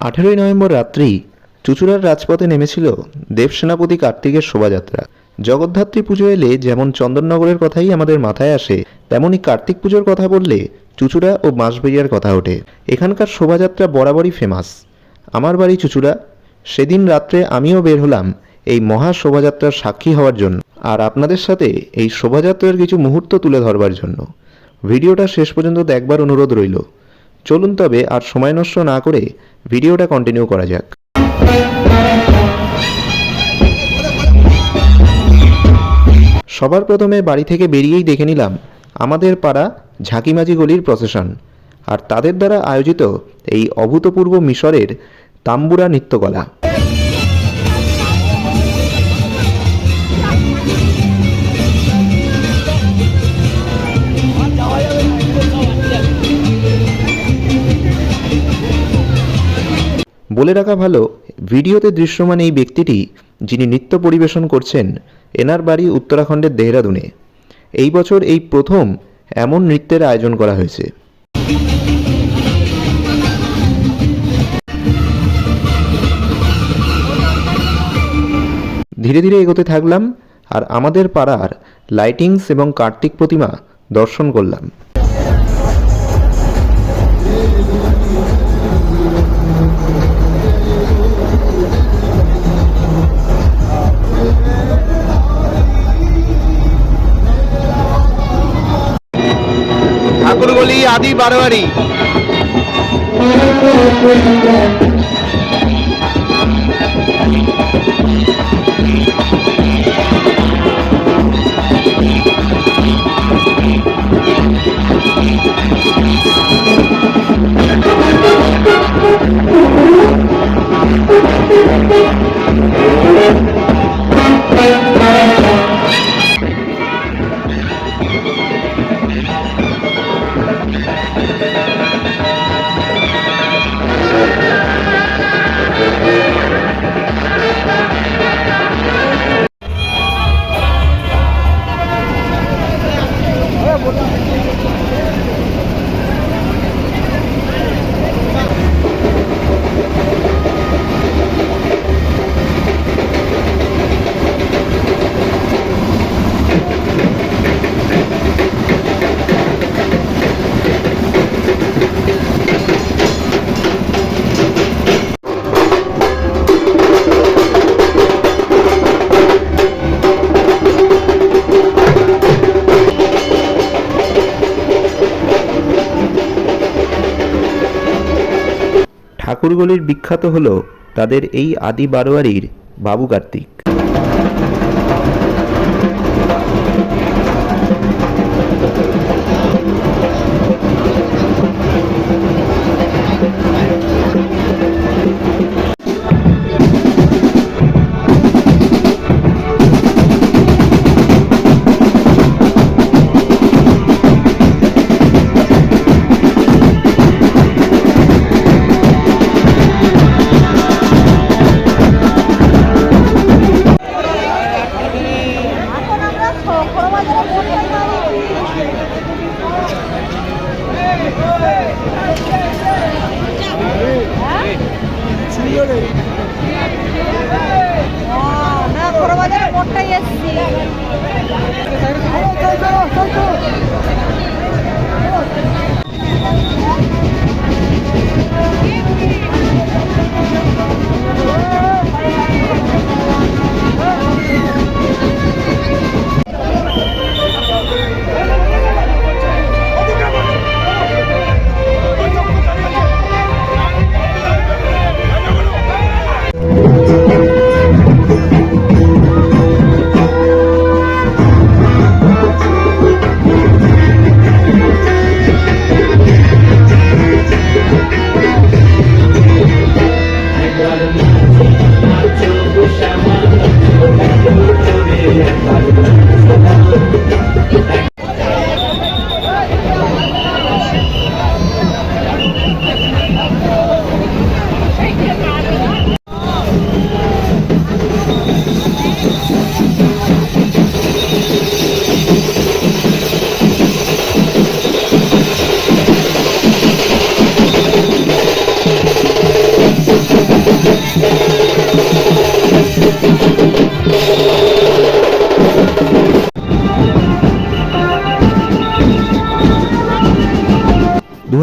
আঠেরোই নভেম্বর রাত্রি চুচুড়ার রাজপথে নেমেছিল দেবসেনাপতি কার্তিকের শোভাযাত্রা। জগদ্ধাত্রী পুজো এলে যেমন চন্দননগরের কথাই আমাদের মাথায় আসে তেমনই কার্তিক পুজোর কথা বললে চুচুড়া ও বাঁশবেরিয়ার কথা ওঠে। এখানকার শোভাযাত্রা বরাবরই ফেমাস আমার বাড়ি চুচুড়া। সেদিন রাত্রে আমিও বের হলাম এই মহা শোভাযাত্রার সাক্ষী হওয়ার জন্য। আর আপনাদের সাথে এই শোভাযাত্রার কিছু মুহূর্ত তুলে ধরবার জন্য। ভিডিওটা শেষ পর্যন্ত দেখবার অনুরোধ রইল। চলুন তবে আর সময় নষ্ট না করে ভিডিওটা কন্টিনিউ করা যাক। সবার প্রথমে বাড়ি থেকে বেরিয়েই দেখে নিলাম, আমাদের পাড়া ঝাঁকিমাঝি গলির প্রসেশন আর তাদের দ্বারা আয়োজিত এই অভূতপূর্ব মিশরের তাম্বুরা নৃত্যকলা। বলে রাখা ভালো, ভিডিওতে দৃশ্যমান এই ব্যক্তিটি, যিনি নৃত্য পরিবেশন করছেন, এনার বাড়ি উত্তরাখণ্ডের দেহরাদুনে। এই বছর এই প্রথম এমন নৃত্যের আয়োজন করা হয়েছে। ধীরে ধীরে এগোতে থাকলাম, আর আমাদের পাড়ার লাইটিংস এবং কার্তিক প্রতিমা দর্শন করলাম। আদি বারোয়ারি। বিখ্যাত হল তাদের এই আদি বারোয়ারির বাবু কার্তিক।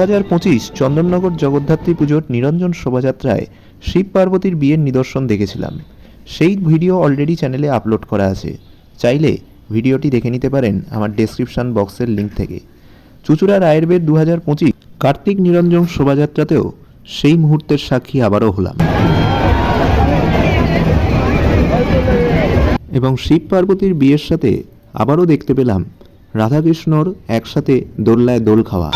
হাজার পঁচিশ চন্দননগর জগদ্ধাত্রী পুজোর নিরঞ্জন শোভাযাত্রায় শিব পার্বতীর বিয়ের নিদর্শন দেখেছিলাম। সেই ভিডিও অলরেডি চ্যানেলে আপলোড করা আছে। চাইলে ভিডিওটি দেখে নিতে পারেন আমার ডেসক্রিপশন বক্সের লিঙ্ক থেকে। চুচুড়া রায়ের বের দু হাজার পঁচিশ কার্তিক নিরঞ্জন শোভাযাত্রাতেও সেই মুহূর্তের সাক্ষী আবারও হলাম। এবং শিব পার্বতীর বিয়ের সাথে আবারও দেখতে পেলাম রাধাকৃষ্ণর একসাথে দোল্লায় দোল খাওয়া।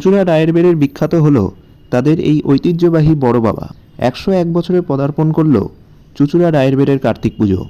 চুচুড়া রায়ের বেড়ের বিখ্যাত হল তাদের এই ঐতিহ্যবাহী বড় বাবা। একশো এক বছরে পদার্পণ করল রায়ের বেড়ের কার্তিক পুজো।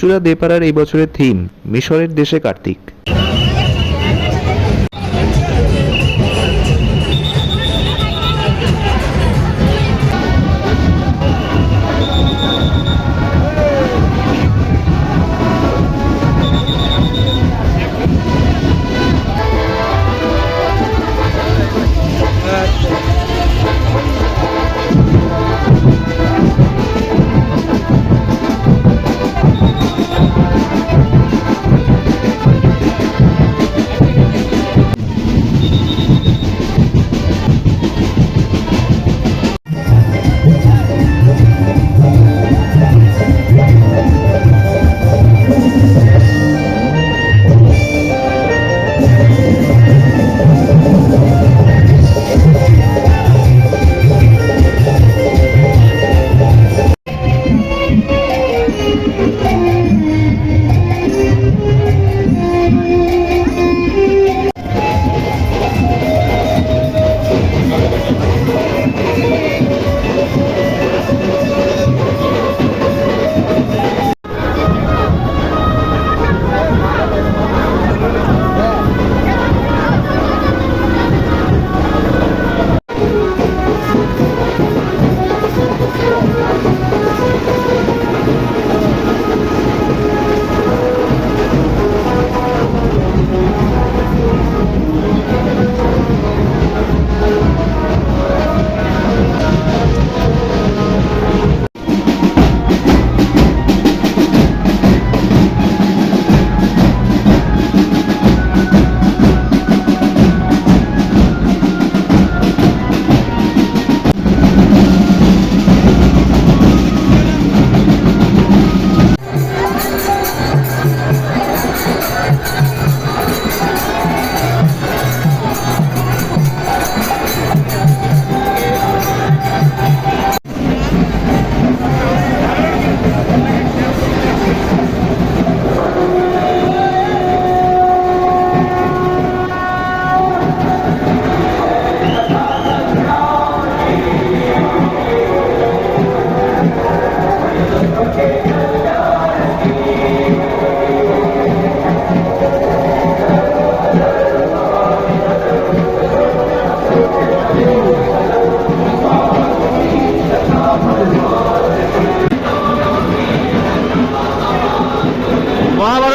চুচুড়া দেপাড়ার এই বছরের থিম মিশরের দেশে কার্তিক।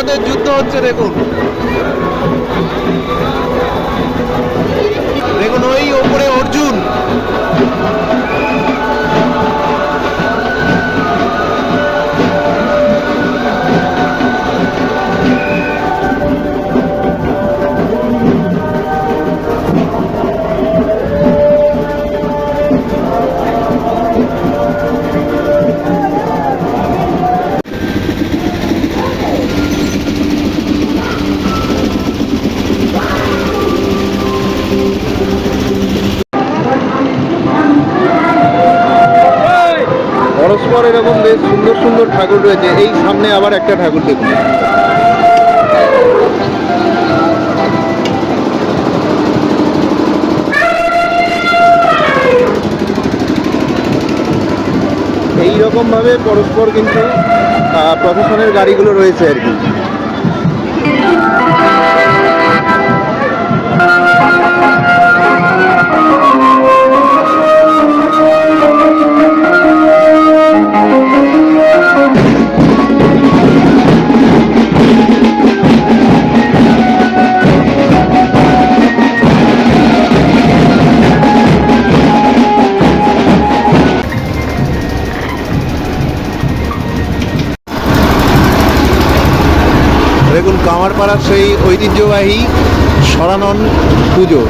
মহাভারতের যুদ্ধ হচ্ছে দেখুন। সুন্দর ঠাকুর রয়েছে। এই সামনে আবার একটা ঠাকুর দেখুন। এই রকম ভাবে পরস্পর কিন্তু প্রশাসনের গাড়িগুলো রয়েছে আর কি। দেখুন কামারপাড়ার সেই ঐতিহ্যবাহী সরানন পুজো।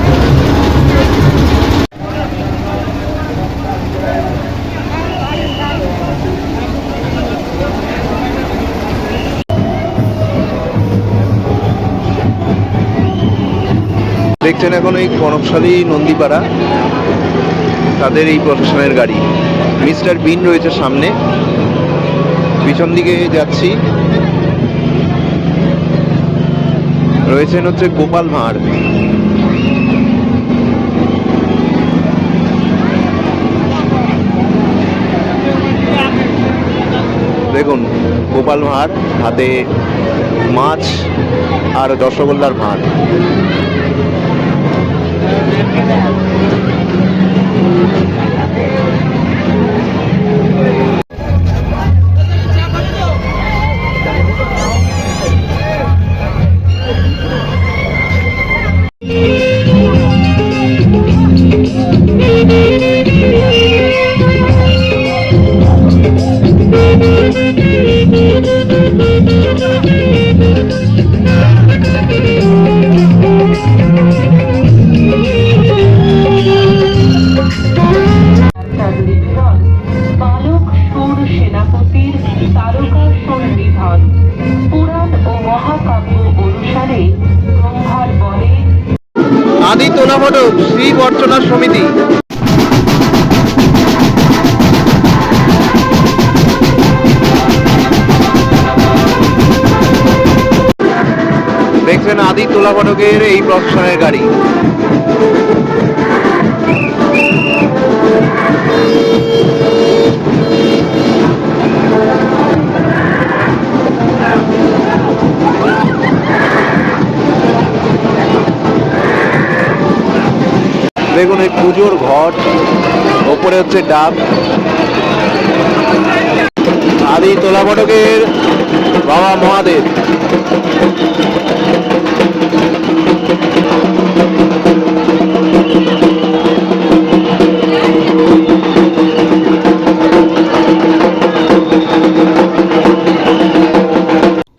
দেখছেন এখন এই কনকশালী নন্দীপাড়া, তাদের এই প্রশাসনের গাড়ি। মিস্টার বিন রয়েছে সামনে। পিছন দিকে যাচ্ছি। রয়েছেন হচ্ছে গোপাল ভাঁড়। দেখুন গোপাল ভাঁড় হাতে মাছ আর রসগোল্লার ভাঁড়। শ্রী সমিতি। দেখছেন আদি তোলা ফটকের এই প্রশাসনের গাড়ি। দেখুন এই পুজোর ঘট, ওপরে হচ্ছে ডাব। আদি তোলা ফটকের বাবা মহাদেব।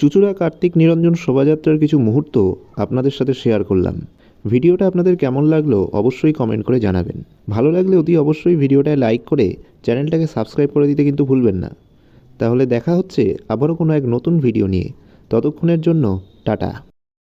চুচুড়া কার্তিক নিরঞ্জন শোভাযাত্রার কিছু মুহূর্ত আপনাদের সাথে শেয়ার করলাম। ভিডিওটা আপনাদের কেমন লাগল অবশ্যই কমেন্ট করে জানাবেন। ভালো লাগলে অতি অবশ্যই ভিডিওটায় লাইক করে চ্যানেলটাকে সাবস্ক্রাইব করে দিতে কিন্তু ভুলবেন না। তাহলে দেখা হচ্ছে আবারও কোনো এক নতুন ভিডিও নিয়ে। ততক্ষণের জন্য টাটা।